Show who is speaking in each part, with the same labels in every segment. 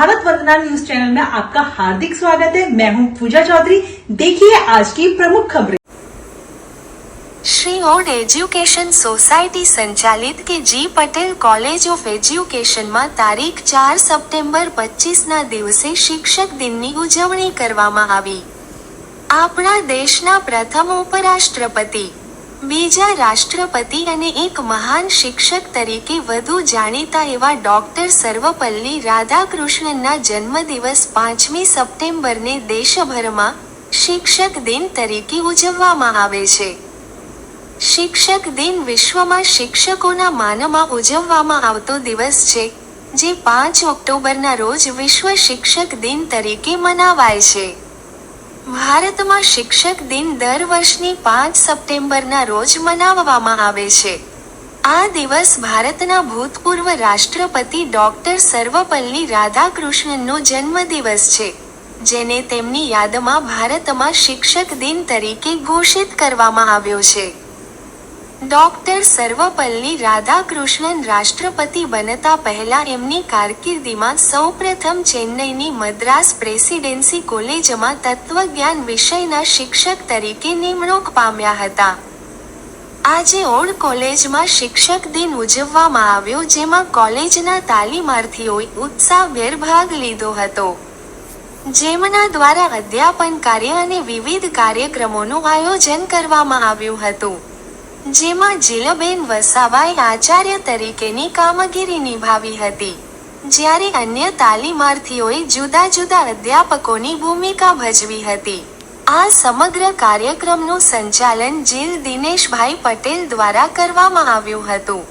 Speaker 1: Satnam news channel में आपका हार्दिक स्वागत है मैं हूं पूजा चौधरी देखिए आज की प्रमुख खबरें
Speaker 2: શ્રી ઓડ એજ્યુકેશન સોસાયટી સંચાલિત કે જી પટેલ કોલેજ ઓફ એજ્યુકેશનમાં તારીખ ચાર સપ્ટેમ્બર પચીસના દિવસે શિક્ષક દિનની ઉજવણી કરવામાં આવી આપણા દેશના પ્રથમ ઉપરાષ્ટ્રપતિ બીજા રાષ્ટ્રપતિ અને એક મહાન શિક્ષક તરીકે વધુ જાણીતા એવા ડોક્ટર સર્વપલ્લી રાધાકૃષ્ણનના જન્મદિવસ પાંચમી સપ્ટેમ્બરને દેશભરમાં શિક્ષક દિન તરીકે ઉજવવામાં આવે છે. શિક્ષક દિન વિશ્વમાં શિક્ષકોના માનમાં ઉજવવામાં આવતો દિવસ છે, જે પાંચ ઓક્ટોબરના રોજ વિશ્વ શિક્ષક દિન તરીકે મનાવાય છે. ભારતમાં શિક્ષક દિન દર વર્ષની પાંચ સપ્ટેમ્બરના રોજ મનાવવામાં આવે છે. આ દિવસ ભારતના ભૂતપૂર્વ રાષ્ટ્રપતિ ડોક્ટર સર્વપલ્લી રાધાકૃષ્ણનનો જન્મદિવસ છે, જેને તેમની યાદમાં ભારતમાં શિક્ષક દિન તરીકે ઘોષિત કરવામાં આવ્યો છે. ડોક્ટર સર્વપલ્લી રાધાકૃષ્ણન રાષ્ટ્રપતિ બનતા પહેલા એમની કારકિર્દીમાં સૌપ્રથમ ચેન્નઈની મદ્રાસ પ્રેસિડેન્સી કોલેજમાં તત્વજ્ઞાન વિષયના શિક્ષક તરીકે નિમણૂક પામ્યા હતા. આજે ઓલ્ડ કોલેજમાં શિક્ષક દિન ઉજવવામાં આવ્યો જેમાં કોલેજના તાલીમાર્થીઓએ ઉત્સાહભેર ભાગ લીધો હતો. જેમના દ્વારા અધ્યાપન કાર્ય અને વિવિધ કાર્યક્રમોનું આયોજન કરવામાં આવ્યું હતું. જેમાં જીલબેન વસાવાએ આચાર્ય તરીકેની કામગીરી નિભાવી હતી. જ્યારે અન્ય તાલીમાર્થીઓએ જુદા જુદા અધ્યાપકોની ભૂમિકા ભજવી હતી. આ સમગ્ર કાર્યક્રમનું સંચાલન જીલ દિનેશભાઈ પટેલ દ્વારા કરવામાં આવ્યું હતું.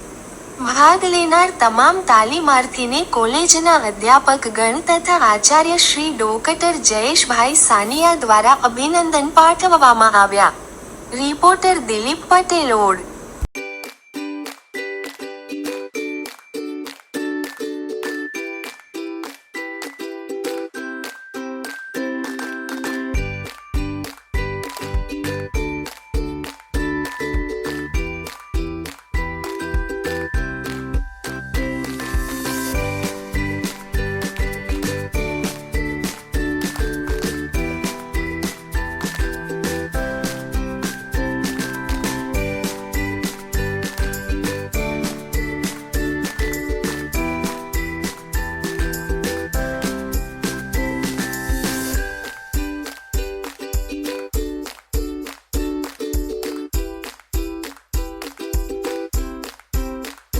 Speaker 2: ભાગ લેનાર તમામ તાલીમાર્થીને કોલેજના અધ્યાપક ગણ તથા આચાર્ય શ્રી ડોકટર જયેશભાઈ સાનિયા દ્વારા અભિનંદન પાઠવવામાં આવ્યા. રિપોર્ટર દિલીપ પટેલ